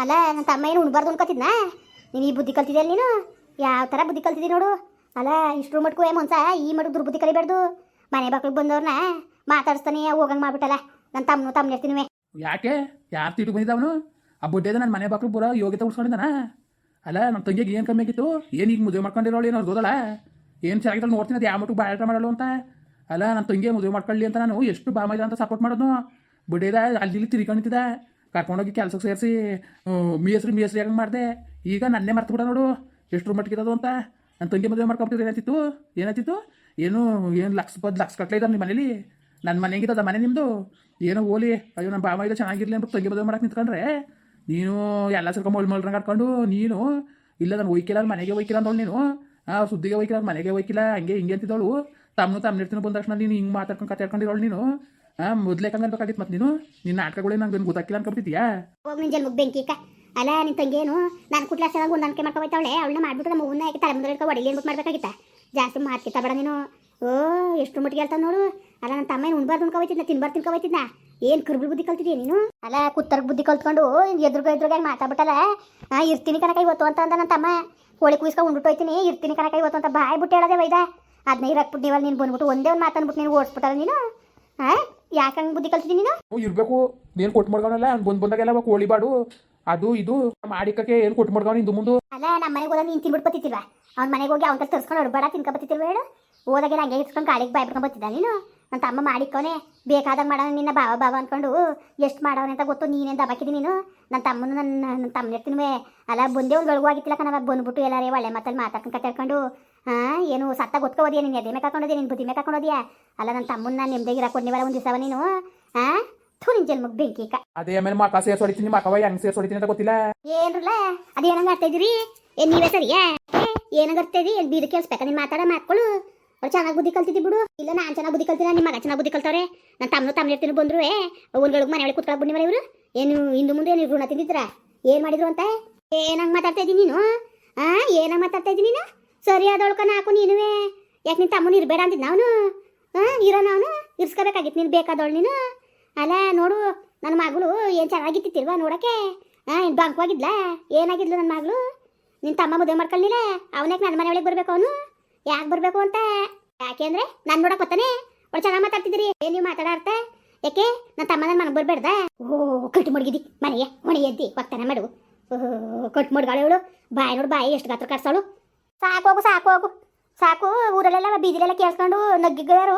ಅಲ್ಲ ನನ್ನ ತಮ್ಮ ಏನು ಉಣ್ಬಾರ್ದು ಅನ್ಕೋತಿದ್ನ? ನೀನು ಈ ಬುದ್ಧಿ ಕಲ್ತಿದ್ಯಲ್ಲ ನೀನು? ಯಾವ ಥರ ಬುದ್ಧಿ ಕಲ್ತಿದ್ದಿ ನೋಡು. ಅಲ್ಲ, ಇಷ್ಟ್ರು ಮಟ್ಕು ಏ ಮನ್ಸ, ಈ ಮಟ್ಟ ದುರ್ಬುದ್ಧಿ ಕಲಿಬಾರ್ದು ಮನೆ ಬಾಕ್ಳಿಗೆ ಬಂದವ್ರನ್ನ ಮಾತಾಡಿಸ್ತಾನೆ ಹೋಗಂಗೆ ಮಾಡ್ಬಿಟ್ಟಲ್ಲ. ನನ್ನ ತಮ್ಮನು ತಮ್ಮ ಇರ್ತೀನಿ ಯಾಕೆ? ಯಾರು ತಿಟ್ಟು ಬಂದಿದ್ದವನು ಆ ಬುಡ್ಡೆದ ನನ್ನ ಮನೆ ಬಾಕ್ಲು ಪೂರ ಯೋಗ್ಯತೆ ಉಡ್ಸ್ಕೊಂಡಿದ್ದಾನ ಅಲ್ಲ ನಮ್ಮ ತಂಗಿಗೆ ಏನು ಕಮ್ಮಿ ಆಗಿತ್ತು? ಏನು ಈಗ ಮದುವೆ ಮಾಡ್ಕೊಂಡಿರೋಳು ಏನೋ ಗೊತ್ತಲ್ಲ ಏನು ಚೆನ್ನಾಗಿಲ್ಲ ನೋಡ್ತೀನಿ, ಅದು ಯಾವ ಮಟ್ಟಿಗೆ ಬಾಳ ಮಾಡೋಳು ಅಂತ. ಅಲ್ಲ ನನ್ನ ತಂಗಿ ಮದುವೆ ಮಾಡ್ಕೊಳ್ಳಿ ಅಂತ ನಾನು ಎಷ್ಟು ಬಾಮ ಅಂತ ಸಪೋರ್ಟ್ ಮಾಡೋದು ಬುಡ್ಡೆದ ಅಲ್ಲಿ ತಿರ್ಕೊಂಡಿದ್ದ ಕರ್ಕೊಂಡೋಗಿ ಕೆಲ್ಸಕ್ಕೆ ಸೇರಿಸಿ ಮೀಸ್ರಿ ಮೀಸ್ರಿ ಹಂಗೆ ಮಾಡಿದೆ? ಈಗ ನನ್ನೇ ಮರ್ತು ಬಿಡ ನೋಡು. ಎಷ್ಟು ಮಟ್ಟಿಗಿರೋದು ಅಂತ? ನನ್ನ ತಂಗಿ ಮದುವೆ ಮಾಡ್ಕೊಂಬಿಟ್ಟಿದ್ರೆ ಏನಾಯ್ತಿತ್ತು? ಏನಾಯ್ತಿತ್ತು? ಏನು ಏನು ಲಕ್ಷ ಪದ್ ಲಕ್ಷ ಕಟ್ಲೆ ಇದ್ದಾರೆ ನಿಮ್ಮ ಮನೇಲಿ? ನನ್ನ ಮನೆ ಹೆಂಗಿದ್ದ ಮನೆ ನಿಮ್ಮದು ಏನೋ ಓಲಿ, ಅಯ್ಯೋ ನಮ್ಮ ಬಾಮ ಇದು ಚೆನ್ನಾಗಿರ್ಲಿ ಅಂತ ತಂಗಿ ಮದುವೆ ಮಾಡಕ್ಕೆ ನಿಂತ್ಕೊಂಡ್ರೆ? ನೀನು ಎಲ್ಲ ಸೇರ್ಕೊಂಡು ಮೊಳ್ ಮೊಳ್ರಂಗೆ ಹಾಕ್ಕೊಂಡು ನೀನು, ಇಲ್ಲ, ನಾನು ಒಯ್ಕಿಲ್ಲ ಮನೆಗೆ ಒಯ್ಕಿಲ್ಲ ಅಂದವಳು ನೀನು. ಆ, ಸುದ್ದಿಗೆ ಒಯ್ಕಿಲ್ಲ ಮನೆಗೆ ಒಯ್ಕಿಲ್ಲ ಹಂಗೆ ಹಿಂಗೆ ಅಂತಿದ್ದವಳು. ತಮ್ಮನು ತಮ್ಮ ಇರ್ತೀನಿ ಬಂದ ತಕ್ಷಣ ನೀನು ಹಿಂಗೆ ಮಾತಾಡ್ಕೊಂಡು ಕತ್ತಾಡ್ಕೊಂಡಿರೋಳು ನೀನು. ಹಾಂ ಮೊದಲೇ ಕಂಗನ್ಬೇಕಾಗಿತ್ತು ಮತ್ತೆ ನೀನು? ನಿನ್ನ ನಾಟಕಗಳೇ ನಂಗೆ ಗೊತ್ತಾಗಿಲ್ಲ ಅನ್ಕೊಂಡ್ಬಿಟ್ಟಿದ್ಯಾ ಓ ನಿನ್ನ ಮುಗ್ ಬೆಂಕಿ ಕ ಅಲ್ಲ, ನಿನ್ ತಂಗೇನು? ನಾನು ಕುಟ್ಲ ಚೆನ್ನಾಗಿ ಹೊಂದಾಣಿಕೆ ಮಾಡ್ಕೊಬೈತಾವಳೆ. ಅವಳನ್ನ ಮಾಡ್ಬಿಟ್ಟು ನಮ್ಮ ಹೂವನ್ನ ತಲೆ ಮುಂದೆ ಇಟ್ಕೊ ಒಡಿಲಿ ಅನ್ಬಿಟ್ಟು ಮಾಡ್ಬೇಕಾಗಿತ್ತ. ಜಾಸ್ತಿ ಮಾತ್ಕಿತ್ತ ಬೇಡ ನೀನು. ಓ, ಎಷ್ಟು ಮಟ್ಟಿಗೆ ಹೇಳ್ತಾವ ನೋಡು. ಅಲ್ಲ ನನ್ನ ತಮ್ಮ ಉಣ್ಬಾರ್ದು ಉಣ್ಬಾರ್ದು ಅನ್ಕೋಬೈತಿದ್ನ, ತಿನ್ಬಾರ್ದು ತಿನ್ಕೋಬೈತಿದ್ನ ಏನ್ ಕರ್ಬಲ್ ಬುದ್ಧಿ ಕಲ್ತಿದೀಯ ನೀನು? ಅಲ್ಲ, ಕುತ್ತರ್ಗ ಬುದ್ಧಿ ಕಲ್ತ್ಕೊಂಡು ಎದುರುಗ ಎದುರುಗ ಮಾತಾಡ್ಬಿಟ್ಟಲ್ಲ? ಆ, ಇರ್ತೀನಿ ಕನಕ ಇವತ್ತು ಅಂತ ಅಂದ ನನ್ನ ತಮ್ಮ. ಕೋಳಿ ಕುಯ್ಸ್ಕೊಂಡು ಉಂಡ್ಬಿಟ್ಟು ಹೋಯ್ತೀನಿ. ಇರ್ತೀನಿ ಕನಕ ಇವತ್ತು ಅಂತ ಬಾಯ್ ಬಿಟ್ಟು ಹೇಳೋದೇ ವೈದ ಅದನ್ನ ಇರಕ್ಬಿಟ್ಟು ನೀವಲ್ಲಿ ನೀನು ಬಂದ್ಬಿಟ್ಟು ಒಂದೇ ಒಂದು ಮಾತನ್ಬಿಟ್ಟು ನೀನು ಓಡಿಸ್ಬಿಟ್ಟಲ್ಲ ನೀನು. ಹಾಂ? ಯಾಕಂಗೆ ಬುದ್ಧಿ ಕಲ್ತಿದ್ದೀನಿ ನೀನು? ಹ್ಞೂ ಇರಬೇಕು. ಏನು ಕೊಟ್ಟು ಮಾಡ್ಕೊಳಲ್ಲ ಬಂದು ಬಂದಾಗೆಲ್ಲ ಕೋಳಿ ಬಾಡು. ಅದು ಇದು. ಮಾಡಿಕಕ್ಕೆ ಏನು ಕೊಟ್ಟು ಮಾಡ್ಕೊಂಡು ಇಂದು ಮುಂದೆ? ಅಲ್ಲ ನಮ್ಮ ಮನೆಗೆ ಹೋದಾಗ ನೀನು ತಿನ್ಬಿಟ್ಟು ಬತ್ತಿತ್ತಿಲ್ವಾ ಅವ್ನ ಮನೆಗೆ ಹೋಗಿ ಅವ್ನ ತರ್ಸ್ಕೊಂಡು ಹೊಡ್ಬೇಡ ತಿನ್ಕೊ ಬತ್ತಿತ್ತಿಲ್ವ ಹೇಳು? ಹೋದಾಗೆಲ್ಲ ಹಂಗೆ ಇಸ್ಕೊಂಡು ಕಾಳಿಗೆ ಬಾಯ್ ಬಿಡ್ಕೊಂಡು ಬತ್ತಿದ್ದ ನೀನು? ನನ್ನ ತಮ್ಮ ಮಾಡಿಕೊನೆ. ಬೇಕಾದಾಗ ಮಾಡೋಣ ನಿನ್ನ ಬಾವ ಬಾವ ಅಂದ್ಕೊಂಡು ಎಷ್ಟು ಮಾಡೋಣ ಅಂತ ಗೊತ್ತು ನೀನೇ ದಬಾಕಿದಿ ನೀನು? ನನ್ನ ತಮ್ಮನ ನನ್ನ ನನ್ನ ತಮ್ಮ ಇರ್ತೀನಿವೆ ಅಲ್ಲ ಬಂದೇ ಒಂದು ಗಳಿಗೂ ಕಣವ ಬಂದ್ಬಿಟ್ಟು ಎಲ್ಲರೇ ಒಳ್ಳೆ ಮಾತಲ್ಲಿ ಮಾತಾಡ್ಕೊಂಡು ಕಟ್ಟಿಕೊಂಡು ಹಾಂ ಏನು ಸತ್ತ ಗೊತ್ಕೋದಿಯಾ ನೀನು ಎದೆ ಮೇಲೆ ಕಾಕೊಂಡೋದಿ ನೀನು ಬುದ್ಧಿ ಮೇಲೆ ಅಲ್ಲ ನನ್ನ ತಮ್ಮನ್ನ ನೆಮ್ಮದಿಗೆ ಇರಾಕೊಂಡಿವಲ್ಲ ಒಂದು ದಿವಸ ನೀನು ಹಾಂ ಥೂ ಜನ್ಮಕ್ಕೆ ಬೆಂಕಿ ಕ ಅದೇ ಆಮೇಲೆ ಮಕ ಸೇರ್ಸಿ ಹೊಡಿತೀನಿ ಮಕವ ಹೆಂಗ್ ಸೇರ್ಸಿ ಹೊಡಿತೀನಿ ಅಂತ ಗೊತ್ತಿಲ್ಲ? ಏನ್ರಲ್ಲ ಅದೇನಂಗ ಆಡ್ತಾ ಇದ್ದೀರಿ? ಏನ್ ನೀವೇ ಸರಿಯಾ? ಏನಂಗ ಆಡ್ತಾ ಎಲ್ಲಿ ಬೀದ ಕೇಳಿಸ್ಬೇಕಾ? ನೀನು ಮಾತಾಡ ಮಾತ್ಕೊಳ್ಳು ಅವ್ರು ಚೆನ್ನಾಗಿ ಬುದ್ಧಿ ಕಲ್ತಿದ್ದಿ ಬಿಡು. ಇಲ್ಲ, ನಾನು ಚೆನ್ನಾಗಿ ಬುದ್ಧಿ ಕಲ್ತಿಲ್ಲ ನಿಮ್ಮ ಮಗ ಚೆನ್ನಾಗಿ ಬುದ್ಧಿ ಕಲ್ತವ್ರೆ. ನನ್ನ ತಮ್ಮನು ತಮ್ಮ ಇರ್ತೀನಿ ಬಂದ್ರು ಒಂದ್ಗಳಿಗೆ ಮನೆ ಒಳಗೆ ಕುತ್ಕೊಳಕ್ ಬಿಡಿ ಇವರು? ಏನು, ಹಿಂದೆ ಮುಂದೆ ಏನು ಋಣ ತಿಂದಿದ್ರ ಏನ್ ಮಾಡಿದ್ರು ಅಂತ? ಏನಾಗ ಮಾತಾಡ್ತಾ ಇದ್ದೀನಿ ನೀನು? ಆ ಏನಾಗ ಮಾತಾಡ್ತಾ ಇದ್ದೀನಿ ನೀನು? ಸರಿಯಾದೊಳ್ಕ ನಾಕು ನೀನುವೆ. ಯಾಕೆ ನಿನ್ನ ತಮ್ಮನ ಇರಬೇಡ ಅಂದಿದ್ದು ಅವನು? ಹಾ ಇರೋ ನಾವು ಇರ್ಸ್ಕೋಬೇಕಾಗಿತ್ತು ನೀನು ಬೇಕಾದವಳು ನೀನು? ಅಲ್ಲ, ನೋಡು ನನ್ನ ಮಗಳು ಏನು ಚೆನ್ನಾಗಿತ್ತಿಲ್ವಾ ನೋಡಕ್ಕೆ? ಹಾಂ ಏನು ಬಂಕವಾಗಿದ್ಲಾ ಏನಾಗಿದ್ಲು ನನ್ನ ಮಗಳು? ನಿನ್ನ ತಮ್ಮ ಮದುವೆ ಮಾಡ್ಕೊಳ್ಳಿಲ್ಲ? ಅವನ್ಯಾಕೆ ನನ್ನ ಮನೆ ಒಳಗೆ ಬರಬೇಕು ಅವನು? ಯಾಕೆ ಬರಬೇಕು ಅಂತ? ಯಾಕೆ ಅಂದ್ರೆ ನಾನ್ ನೋಡಕ್ ಬರ್ತಾನೆ ಒಳ್ಳೆ ಚೆನ್ನಾಗಿ ಮಾತಾಡ್ತಿದ್ದೀರಿ. ಏನ್ ನೀವು ಮಾತಾಡಾಡ್ತ ಯಾಕೆ? ನನ್ನ ತಮ್ಮನ ಮನಗ್ ಬರಬೇಡ್ದ. ಓ, ಕಟ್ ಮಡಗಿದಿ. ಮನೆಗೆ ಹೊಣೆ ಎದ್ದಿ. ಒತ್ತನ ಮಾಡು. ಕಟ್ಟು ಮಡ್ಗಾಳು ಇವಳು. ಬಾಯಿ ನೋಡು ಬಾಯಿ, ಎಷ್ಟು ಗಾತ್ರ ಕಟ್ಸೋಳು ಸಾಕು ಹೋಗು ಸಾಕು ಹೋಗು. ಸಾಕು, ಊರಲ್ಲೆಲ್ಲ ಬೀದಿಲೆಲ್ಲ ಕೇಳಿಸ್ಕೊಂಡು ನಗ್ಗಿಗಾರು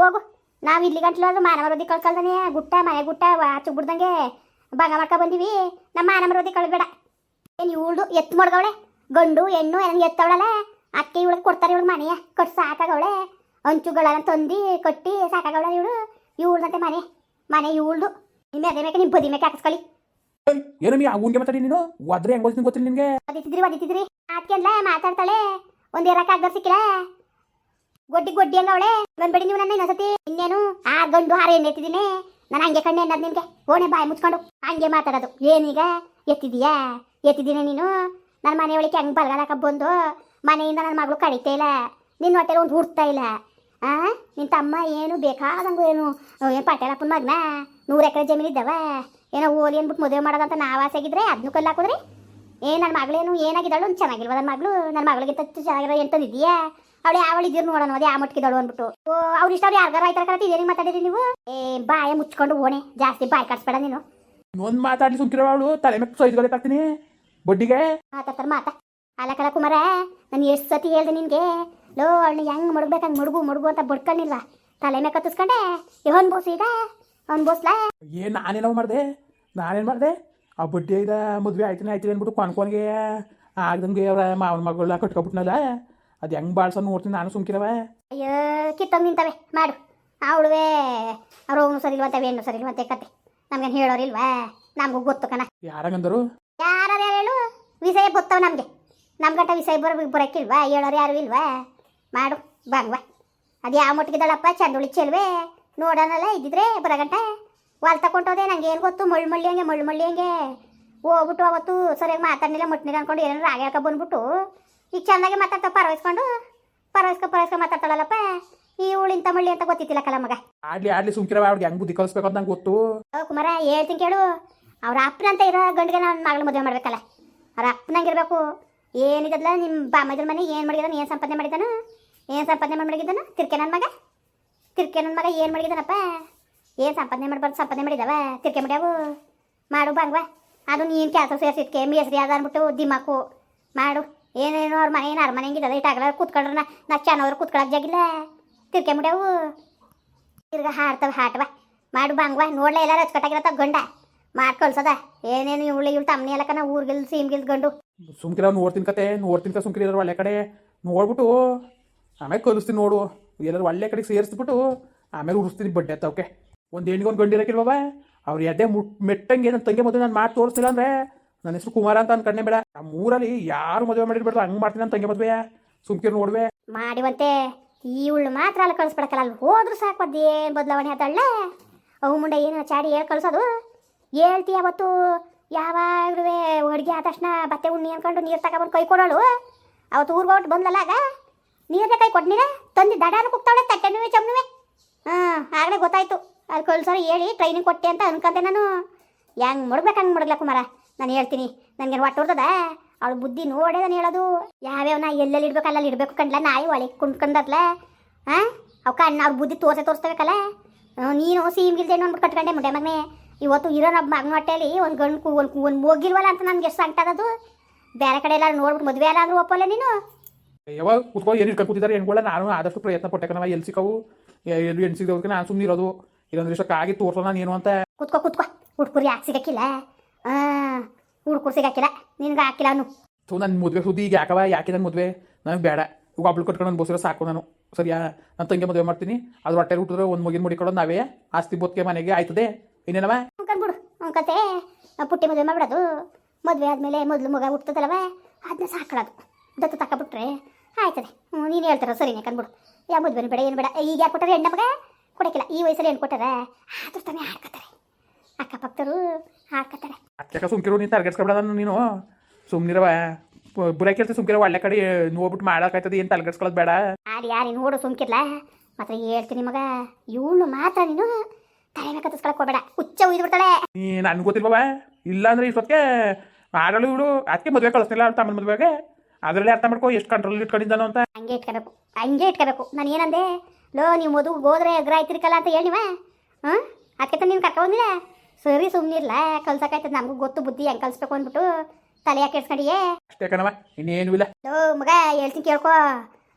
ಹೋಗು. ನಾವು ಇಲ್ಲಿ ಗಂಟ್ಲು ಮರೋದಿ ಕಳ್ಸಲ್ದನೆ ಗುಟ್ಟ, ಮನೆ ಗುಟ್ಟ ಆಚು ಬಿಡ್ದಂಗೆ ಭಾಗ ಮಾಡ್ಕೊ ಬಂದೀವಿ. ನಮ್ಮ ಮಾನವರೋಧಿ ಕಳ್ಬೇಡ. ಏನು ಇವಳು ಎತ್ತು ಮಡ್ಗವಳೆ? ಗಂಡು, ಹೆಣ್ಣು ಎತ್ತವಳಲ್ಲ? ಅಕ್ಕೆ ಇವಳಿಗೆ ಕೊಡ್ತಾರೆ ಇವಳು ಮನೆಯ ಕಟ್ಟು ಸಾಕಾಗವಳೆ. ಅಂಚುಗಳನ್ನ ತಂದು ಕಟ್ಟಿ ಸಾಕಾಗವಳ ಇವಳು. ಇವಳ್ದಂತೆ ಮನೆ. ಮನೆ ಇವಳ್ದು. ನಿಮ್ಮ ಅದೇ ಮೇಕೆ ನಿಮ್ಮ ಬದಿ ಮೇಕೆ ಹಾಕಿಸ್ಕೊಳ್ಳಿ. ಏನು ನೀ ಅವನ್ಗೆ ಮಾತಾಡಿ ನೀನು? ಒದ್ರೆ ಹೆಂಗ್ ಹೋಗ್ತೀನಿ ಗೊತ್ತಿಲ್ಲ ನಿನಗೆ? ಒದಿತಿದ್ರಿ ಒದಿತಿದ್ರಿ ಆತ್ಕೆಲ್ಲ ಮಾತಾಡ್ತಾಳೆ. ಒಂದ್ ಎರಕ್ಕೆ ಆಗ್ದ ಸಿಕ್ಕಿಲ್ಲ. ಗೊಡ್ಡಿ ಗೊಡ್ಡಿ ಹಂಗ ಅವಳೆ ಬಂದ್ಬೇಡಿ ನೀವು ನನ್ನ ಇನ್ನೊಂದ್ಸತಿ. ಇನ್ನೇನು? ಆ ಗಂಡು ಹಾರ ಏನು ಎತ್ತಿದ್ದೀನಿ ನಾನು ಹಂಗೆ ಕಣ್ಣೆ ಅನ್ನೋದು ನಿನ್ಗೆ. ಓಣೆ ಬಾಯಿ ಮುಚ್ಕೊಂಡು. ಹಂಗೆ ಮಾತಾಡೋದು. ಏನೀಗ? ಎತ್ತಿದೀಯಾ? ಎತ್ತಿದ್ದೀನಿ ನೀನು. ನನ್ನ ಮನೆ ಒಳಗೆ ಹೆಂಗ್ ಬಲ್ಗಾಲಕ ಬಂದು ಮನೆಯಿಂದ ನನ್ನ ಮಗಳು ಕಡಿತಾ ಇಲ್ಲ. ನಿನ್ನ ಹೊಟ್ಟೆಲಿ ಒಂದು ಹುಡ್ತಾ ಇಲ್ಲ. ಆ? ನಿನ್ನ ತಮ್ಮ ಏನು ಬೇಕಾದಂಗೂ ಏನು ಏನು ಪಟೇಲಪ್ಪನ ಮಗನ? ನೂರು ಎಕರೆ ಜಮೀನು ಇದ್ದಾವ. ಏನೋ ಓಲಿ ಅಂದ್ಬಿಟ್ಟು ಮದುವೆ ಮಾಡೋದಂತ ನಾವು ಆಗಿದ್ರೆ ಅದನ್ನು ಕಲ್ಲು ಹಾಕಿದ್ರಿ? ಏ ನನ್ನ ಮಗಳೇನು ಏನಾಗಿದ್ದಾಳು? ಒಂದು ಚೆನ್ನಾಗಿಲ್ವ ನನ್ನ ಮಗಳು? ನನ್ನ ಮಗಳಿಗಿಂತ ಚೆನ್ನಾಗಿರೋ ಎಂತಂದಿದ್ಯಾ ಅವಳು ಯಾವಳು ಇದ್ದೀರಿ ನೋಡೋಣ ಅದೇ ಆ ಮಟ್ಟಿಗಿದ್ದಾಳು ಅಂದ್ಬಿಟ್ಟು ಓ ಅವ್ರ ಇಷ್ಟ ಅವ್ರು ಯಾರಿಗಾರ ಆಯ್ತಾರ ಕರತಿ ಇದೇನಿಗೆ ಮಾತಾಡಿದ್ರಿ ನೀವು? ಏ ಬಾಯ ಮುಚ್ಕೊಂಡು ಓಣೆ. ಜಾಸ್ತಿ ಬಾಯ್ ಕಟ್ಸ್ಬೇಡ ನೀನು. ಒಂದು ಮಾತಾಡ್ಲಿ ಸುಮ್ಕಿರೋ ಅವಳು. ತಲೆ ಮೇಲೆ ಸೊಯ್ದುಗೊಳಕಾಗ್ತೀನಿ ಬಡ್ಡಿಗೆ. ಮಾತಾಡ್ತಾರೆ ಮಾತಾ ಅಲ್ಲ ಕಲ ಕುಮಾರ ನಾನು ಎಷ್ಟು ಸತಿ ಹೇಳ್ದೆ ನಿನಗೆ? ಲೋ ಅವಳನ್ನ ಹೆಂಗ್ ಮುಡ್ಬೇಕು ಹಂಗೆ ಮಡುಗು ಮಡುಗು ಅಂತ ಬಡ್ಕೊಂಡಿಲ್ಲ ತಲೆ ಮೇಲೆ ಕತ್ತಿಸ್ಕೊಂಡೆ. ಇವನ್ ಬೋಸ್ ಈಗ? ಅವ್ನು ಬೋಸ್ಲಾ? ಏನು ನಾನೇನೋ ಮಾಡಿದೆ? ನಾನೇನು ಮಾಡಿದೆ? ಆ ಬುಡ್ಡಿ ಇದ ಮದುವೆ ಆಯ್ತಾನೆ ಆಯ್ತೀನಿ ಅಂದ್ಬಿಟ್ಟು ಕೊನ್ಕೊನ್ಗೆ ಆಗದಂಗೆ ಅವ್ರ ಮಾವನ ಮಗಳ ಕಟ್ಕೊಬಿಟ್ನಲ್ಲ. ಅದು ಹೆಂಗೆ ಬಾಳ್ಸ ನೋಡ್ತೀನಿ ನಾನು ಸುಮ್ಕಿರವ. ಅಯ್ಯೋ ಕಿತ್ತಂಗೆ ನಿಂತವೆ. ಮಾಡು. ಅವಳುವೆ ಅವ್ರು ಅವನು ಸರಿ ಇಲ್ವಂತ ಏನು ಸರಿ ಇಲ್ವಂತೆ ಕತೆ. ನಮ್ಗೇನು ಹೇಳೋರಿಲ್ವಾ? ನಮಗೂ ಗೊತ್ತು ಕಣ. ಯಾರಂಗಂದರು ಯಾರು ಹೇಳು? ವಿಷಯ ಗೊತ್ತವ ನಮಗೆ. ನಮ್ಮ ಗಂಟ ವಿಷಯ ಬರ ಬರೋಕ್ಕಿಲ್ವಾ ಹೇಳೋರು ಯಾರು ಇಲ್ವಾ? ಮಾಡು ಬಾಂಗ್ವಾ ಅದು ಯಾವ ಮಟ್ಟಿಗೆದಳಪ್ಪ ಚಂದ ಚೆಲ್ವೆ. ನೋಡೋಣಲ್ಲ ಇದ್ದಿದ್ರೆ ಬರಗಂಟ ವಾಲ್ ತಗೊಂಡೋದೆ ನಂಗೆ ಏನು ಗೊತ್ತು? ಮಳ್ಳು ಮಳ್ಳಿ ಹಂಗೆ ಮಳ್ಳು ಮಳ್ಳಿ ಹಂಗೆ. ಹೋಗ್ಬಿಟ್ಟು ಅವತ್ತು ಸರಿಯಾಗಿ ಮಾತಾಡಲಿಲ್ಲ ಮುಟ್ನಿಲ್ಲ ಅನ್ಕೊಂಡು ಏನಾರು ರಾಗ ಹೇಳ್ಕೊ ಬಂದ್ಬಿಟ್ಟು. ಈಗ ಚೆನ್ನಾಗಿ ಮಾತಾಡ್ತಾ ಪರವಹಿಸ್ಕೊಂಡು ಪರವಹಿಸ್ಕೊ ಪರವಹಿಸ್ಕೊ ಮಾತಾಡ್ತಾಳಲ್ಲಪ್ಪ. ಈ ಇಂಥ ಮಳ್ಳಿ ಅಂತ ಗೊತ್ತಿತ್ತಿಲ್ಲ ಕಲ ಮಗ. ಆಡ್ಲಿ ಆಡ್ಲಿ ಸುಮ್ಕಿರವ ಅವ್ರಿಗೆ ಹೆಂಗೆ ಬುದ್ಧಿ ಕಲಿಸ್ಬೇಕು ಅಂತ ನಂಗೆ ಗೊತ್ತು. ಕುಮಾರ ಹೇಳ್ತೀನಿ ಕೇಳು. ಅವ್ರ ಅಪ್ಪನಂತ ಇರೋ ಗಂಡಿಗೆ ನಾನು ಮಗಳು ಮದುವೆ ಮಾಡ್ಬೇಕಲ್ಲ. ಅವ್ರ ಅಪ್ಪನಂಗಿರ್ಬೇಕು ಏನಿದಲ್ಲ ನಿಮ್ಮ ಬಾಮದ್ರ ಮನೆ ಏನು ಮಾಡಿದಾನ, ಏನು ಸಂಪಾದನೆ ಮಾಡಿದಾನ? ಏನು ಸಂಪಾದನೆ ಮಾಡಿ ಮಡಗಿದ್ದಾನ ತಿರ್ಕೆ ನನ್ನ ಮಗ? ತಿರ್ಕೆ ನನ್ನ ಮಗ ಏನು ಮಾಡಿದಾನಪ್ಪ ಏನು ಸಂಪಾದನೆ ಮಾಡ್ಬಾರ್ದು ಸಂಪಾದನೆ ಮಾಡಿದಾವ? ತಿರ್ಕೆ ಮಾಡ್ಯಾವು? ಮಾಡು ಬಂಗ್ವ ಅದು ನೀನು ಕೆಲಸ ಸೇರಿಸಿದ್ಕೆ ಮೇಸ್ರಿ ಅದ ಅಂದ್ಬಿಟ್ಟು ದಿಮಾಕು. ಮಾಡು. ಏನೇನು ಅವ್ರ ಮನೆ, ಏನು ಅರಮನೆ ಹೆಂಗಿದ ಇಟ್ಟಾಗಲ್ಲ ಕೂತ್ಕೊಂಡ್ರೆ ನಾ ನಾ ಚೆನ್ನವ್ರು ಕೂತ್ಕೊಳ್ಳೋಕೆ ಜಾಗಿಲ್ಲ ತಿರ್ಕೆ ಮುಡ್ಯಾವು? ತಿರ್ಗ ಹಾಡ್ತವ ಹಾಟವ ಮಾಡು ಬಂಗ್ವ ನೋಡ್ಲ ಎಲ್ಲ ರಚ್ಕಟ್ಟಾಗಿರತ್ತ ಗಂಡ. ಮಾಡ್ಕೊಳ್ಸದ ಕಳ್ಸದ. ಏನೇನು ಇವಳು ಇವಳು ತಮ್ಮನೆ ಎಲ್ಲಕನ ಊರ್ಗಿಲ್ ಸೀಮ್ಗಿಲ್ ಗಂಡು. ಸುಮ್ಕಿರ ನೋಡ್ತೀನಿ ಕತೆ ನೋಡ್ತೀನಿ ಕತೆ ಸುಮ್ಕಿರ ಒಳ್ಳೆ ಕಡೆ. ನೋಡ್ಬಿಟ್ಟು, ಆಮೇಲೆ ಕಲಿಸ್ತೀನಿ ನೋಡು. ಎಲ್ಲರೂ ಒಳ್ಳೆ ಕಡೆಗೆ ಸೇರಿಸ್ಬಿಟ್ಟು, ಆಮೇಲೆ ಉಡಿಸ್ತೀನಿ ಬಡ್ಡೆ ಅತ್ತವಕ್ಕೆ ಒಂದು ಹೆಣ್ಣಿಗೊಂದು ಗಂಡು ಬಾಬಾ? ಅವ್ರು ಎದೆ ಮುಟ್ ಮೆಟ್ಟಂಗೆ ನನ್ನ ತಂಗಿ ಮದುವೆ ನಾನು ಮಾಡಿ ತೋರಿಸ್ತಿಲ್ಲ ಅಂದರೆ ನನ್ನ ಹೆಸರು ಕುಮಾರ ಅಂತ ಅನ್ಕೊಂಡೆ ಬೇಡ. ನಮ್ಮ ಊರಲ್ಲಿ ಯಾರು ಮದುವೆ ಮಾಡಿರ್ಬೇಡ ಹಂಗೆ ಮಾಡ್ತೀನಿ ನನ್ನ ತಂಗಿ ಮದುವೆ. ಸುಮ್ಕಿರ್ ನೋಡುವೆ. ಮಾಡಿವಂತೆ ಇವಳು ಮಾತ್ರ ಅಲ್ಲಿ ಕಳಿಸ್ಬಿಡಕಲ್ಲ ಅಲ್ಲಿ ಹೋದ್ರು ಸಾಕು ಅದೇನು ಬದಲಾವಣೆ ಅದಳ್ಳೆ ಅವು ಮುಂಡೆ ಏನು ಚಾಡಿ ಹೇಳಿ ಕಳ್ಸೋದು? ಹೇಳ್ತಿ ಅವತ್ತು? ಯಾವಾಗಲೂ ಅಡುಗೆ ಆದ ತಕ್ಷಣ ಬತ್ತೆ ಉಣ್ಣಿ ಅನ್ಕೊಂಡು ನೀರು ತಗೊಬಂದು ಕೈ ಕೊಡೋಳು? ಅವತ್ತು ಊರಿಗೆ ಹೊಟ್ಟು ಬಂದಲ್ಲ ಆಗ? ನೀರನ್ನೇ ಕೈ ಕೊಟ್ನಿರ ತಂದು ದಡಾನು ಕುಗ್ತಾವಳೆ ತಟ್ಟೆನೂ ಚಮ್ನುವೆ ಹಾಂ, ಆಗಲೇ ಗೊತ್ತಾಯ್ತು. ಅಲ್ಲಿ ಕಳ್ಸೋರು ಹೇಳಿ ಟ್ರೈನಿಂಗ್ ಕೊಟ್ಟೆ ಅಂತ ಅನ್ಕೊಂಡೆ ನಾನು. ಹೆಂಗೆ ಮುಡ್ಬೇಕು ಹಂಗೆ ಮುಡ್ಲ ಕುಮಾರ? ನಾನು ಹೇಳ್ತೀನಿ. ನನಗೆ ಹೊಡ್ದದ ಅವಳು ಬುದ್ಧಿ ನೋಡೇ ನಾನು ಹೇಳೋದು. ಯಾವ್ಯಾವ ನಾ ಎಲ್ಲೆಲ್ಲಿ ಇಡ್ಬೇಕು ಅಲ್ಲಲ್ಲಿ ಇಡಬೇಕು ಕಂಡ್ಲ ನಾಯಿ ಒಳಗೆ ಕುಂಡ್ಕೊಂಡದ್ಲ ಹಾಂ? ಅವ್ಕ ಅಣ್ಣ ಅವ್ರ ಬುದ್ಧಿ ತೋರ್ಸೆ ತೋರಿಸ್ತಬೇಕಲ್ಲ ನೀನು ಸೀಮ್ಗಿಲ್ದೇನು ಅಂದ್ಬಿಟ್ಟು ಕಟ್ಕೊಂಡೆ ಮುಂಡೆ ಮಗನೇ. ಇವತ್ತು ಇರೋ ನಮ್ಮ ಮಗನ ಹೊಟ್ಟೆಲಿ ಒಂದು ಗಂಡು ಒಂದು ಒಂದು ಹೋಗಿಲ್ವಲ್ಲ ಅಂತ ನನಗೆ ಎಷ್ಟು ಸಂಕಟದದು ಬೇರೆ ಕಡೆ ಎಲ್ಲ ನೋಡ್ಬಿಟ್ಟು ಮದುವೆ ಎಲ್ಲ ಅಂದ್ರೆ ಒಪ್ಪಲ್ಲ ನೀನು? ಯಾವಾಗ ಕುತ್ಕೊಂಡು ಏನು ಇಟ್ಕೊಂಡು ಕೂತಿದ್ದಾರೆ ಹೆಣ್ಗಳ ನಾನು ಆದಷ್ಟು ಪ್ರಯತ್ನ ಪಟ್ಟೆ ಕಣವ ಎಲ್ಲಿ ಸಿಕ್ಕವು? ಎಲ್ಲಿ ಹೆಣ್ಣು ಸಿಗೋದಕ್ಕೆ ನಾನು ಸುಮ್ಮನೆ ಇರೋದು. ಇದೊಂದು ಇಷ್ಟಕ್ಕಾಗಿ ತೋರ್ಸೋ ನಾನು ಏನು ಅಂತ. ಕುತ್ಕೋ ಕುತ್ಕೋ. ಹುಡ್ಕುರಿ ಯಾಕೆ ಸಿಗಕ್ಕಿಲ್ಲ? ಹಾಂ ಹುಡ್ಕುರು ಸಿಗಕ್ಕಿಲ್ಲ. ನಿನ್ಗೆ ಹಾಕಿಲ್ಲ ಅವನು ಸೊ ನನ್ನ ಮದುವೆ ಸುದ್ದಿ ಈಗ ಯಾಕವ ಯಾಕೆ ನನ್ನ ಮದುವೆ? ನನಗೆ ಬೇಡ. ಈಗ ಒಬ್ಳು ಕಟ್ಕೊಂಡು ನನ್ನ ಬೋಸಿರೋ ಸಾಕು ನಾನು. ಸರಿಯಾ? ನನ್ನ ತಂಗಿ ಮದುವೆ ಮಾಡ್ತೀನಿ. ಅದ್ರ ಹೊಟ್ಟೆ ಹುಟ್ಟಿದ್ರೆ ಒಂದು ಮಗಿನ ಮುಡಿಕೊಳ್ಳೋದು ನಾವೇ. ಆಸ್ತಿ ಬೋತ್ಕೆ ಮನೆಗೆ ಆಯ್ತದೆ. ಇನ್ನೇನವ? ಅನ್ಕೊಂಡ್ಬಿಡು ಅನ್ಕತೆ ಪುಟ್ಟಿ ಮದುವೆ ಮಾಡ್ಬಿಡೋದು. ಮದುವೆ ಆದಮೇಲೆ ಮೊದಲು ಮಗ ಹುಟ್ಟದಲ್ಲವ ಅದನ್ನ ಸಾಕೊಳ್ಳೋದು ದತ್ತು ತಕೊಬಿಟ್ರೆ ಆಯ್ತದೆ. ಹ್ಞೂ ನೀನು ಹೇಳ್ತಾರ ಸರಿನೇ ಕಂದ್ಬಿಡು ಯಾವ ಮದುವೆ ಬೇಡ ಏನು ಬೇಡ. ಈಗ ಯಾಕೆ ಕೊಟ್ಟರೆ ಹೆಣ್ಣು ಮಗ? ಕೊಡಕ್ಕಿಲ್ಲ. ಈ ವಯಸ್ಸಲ್ಲಿ ಏನು ಕೊಟ್ಟಾರ ಆದ್ರೂ ತಾನೇ ಹಾಡ್ಕತ್ತಾರೆ ಅಕ್ಕಪಕ್ಕರು ಹಾಕತ್ತಾರೆ ಅಕ್ಕ ಸುಮ್ಕಿರು ನೀನು ತಲೆಗೆಡ್ಸ್ಕೊಬೇಡ ನೀನು ಸುಮ್ಮನಿರವ ಬುರಾಕಿ ಹೇಳ್ತೆ ಸುಮ್ಕಿರ ಒಳ್ಳೆ ಕಡೆ ನೋಡ್ಬಿಟ್ಟು ಮಾಡೋಕ್ಕಾಯ್ತದೆ ಏನು ತಲೆಗೆಡ್ಸ್ಕೊಳ್ಳೋದು ಬೇಡ. ಯಾರು ಯಾರು ನೋಡು ಸುಮ್ಕಿರ್ಲ. ಮಾತ್ರ ಹೇಳ್ತೀನಿ ಮಗ. ಇವಳು ಮಾತ್ರ ನೀನು ತಲೆ ಮೇಲೆ ಕತ್ತಿಸ್ಕೊಳಕ್ ಹೋಗ್ಬೇಡ. ಹುಚ್ಚ ಉಯ್ದು ಬಿಡ್ತಾಳೆ. ನೀ ನನ್ಗೆ ಗೊತ್ತಿಲ್ವವ ಇಲ್ಲ ಅಂದ್ರೆ ಇಷ್ಟೊತ್ತಿಗೆ ಆಡಳು ಇವಳು ಅದಕ್ಕೆ ಮದುವೆ ಕಳಿಸ್ತಿಲ್ಲ ಅವ್ಳ ತಮ್ಮನ ಮದುವೆಗೆ. ಅದರಲ್ಲಿ ಅರ್ಥ ಮಾಡ್ಕೋ ಎಷ್ಟು ಕಂಟ್ರೋಲ್ ಇಟ್ಕೊಂಡಿದ್ದಾನು ಅಂತ. ಹಂಗೆ ಇಟ್ಕೋಬೇಕು. ಹಂಗೆ ಇಟ್ಕೋಬೇಕು. ನಾನು ಏನಂದೆ? ಲೋ ನೀವು ಮದುವೆ ಹೋದ್ರೆ ಅಗ್ರ ಆಯ್ತಿರ್ಕಲ್ಲ ಅಂತ ಹೇಳಿ ನೀವ? ಹಾಂ? ಅದಕ್ಕೆ ನೀನು ಕರ್ಕೊಂಬಂದಿಲ್ಲ ಸರಿ ಸುಮ್ಮನಿರ್ಲ ಕಲ್ಸಕ್ಕಾಯ್ತದ ನಮಗೂ ಗೊತ್ತು ಬುದ್ಧಿ. ಹೆಂಗೆ ಕಲಿಸ್ಬೇಕು ಅಂದ್ಬಿಟ್ಟು ತಲೆ ಯಾಕೆ ಕೆಡ್ಸ್ಕೊಂಡಿಯೇ ಅಷ್ಟೇ ಕಣವ ಇನ್ನೇನು ಇಲ್ಲ. ಲೋ ಮಗ ಹೇಳ್ತೀನಿ ಕೇಳ್ಕೋ.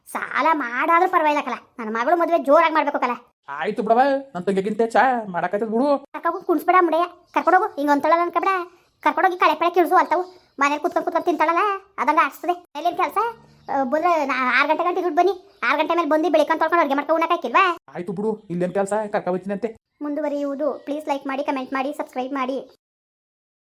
ಸಾಲ ಮಾಡಾದ್ರೂ ಪರವಾಗಿಲ್ಲ ಕಲ. ನನ್ನ ಮಗಳು ಮದುವೆ ಜೋರಾಗಿ ಮಾಡ್ಬೇಕಲ್ಲ ಆಯ್ತು ಬಿಡವ ನನ್ನ ತಂಗಿಗಿಂತ ಚಾ ಮಾಡಕತ್ತದ ಬಿಡು. ಕರ್ಕೋಗು ಕುಣಿಸ್ಬೇಡ ಮುಡೆಯ ಕರ್ಕೊಂಡೋಗು ಹಿಂಗೆ ಅಂತಳಲ್ಲ ಅನ್ಕಬೇಡ ಕರ್ಕೊಂಡೋಗಿ ಕಳೆ ಪಳೆ ಕಿಳಿಸು ಅಂತವು. ಮನೇಲಿ ಕುತ್ಕೊಂಡು ಕುತ್ಕೊಂಡು ತಿಂತಾಳಲ್ಲ ಅದಂಗ ಆಡ್ಸ್ತದೆ ಮೇಲೇನು ಕೆಲಸ? ಬಂದ್ರೆ ಆರು ಗಂಟೆ ಗಂಟೆ ದುಡ್ಡು ಬನ್ನಿ. ಆರು ಗಂಟೆ ಮೇಲೆ ಬಂದು ಬೆಳಿಕೊಂಡು ತೊಳ್ಕೊಂಡು ಅಡುಗೆ ಮಾಡ್ಕೊಂಡು ಉಣ್ಣಕ್ಕಾಕಿಲ್ವಾ ಆಯ್ತು ಬಿಡು ಇಲ್ಲೇನು ಕೆಲಸ? ಕರ್ಕೊಬತ್ತೀನಿ ಅಂತೆ. ಮುಂದುವರಿಯುವುದು. ಪ್ಲೀಸ್ ಲೈಕ್ ಮಾಡಿ ಕಮೆಂಟ್ ಮಾಡಿ ಸಬ್ಸ್ಕ್ರೈಬ್ ಮಾಡಿ.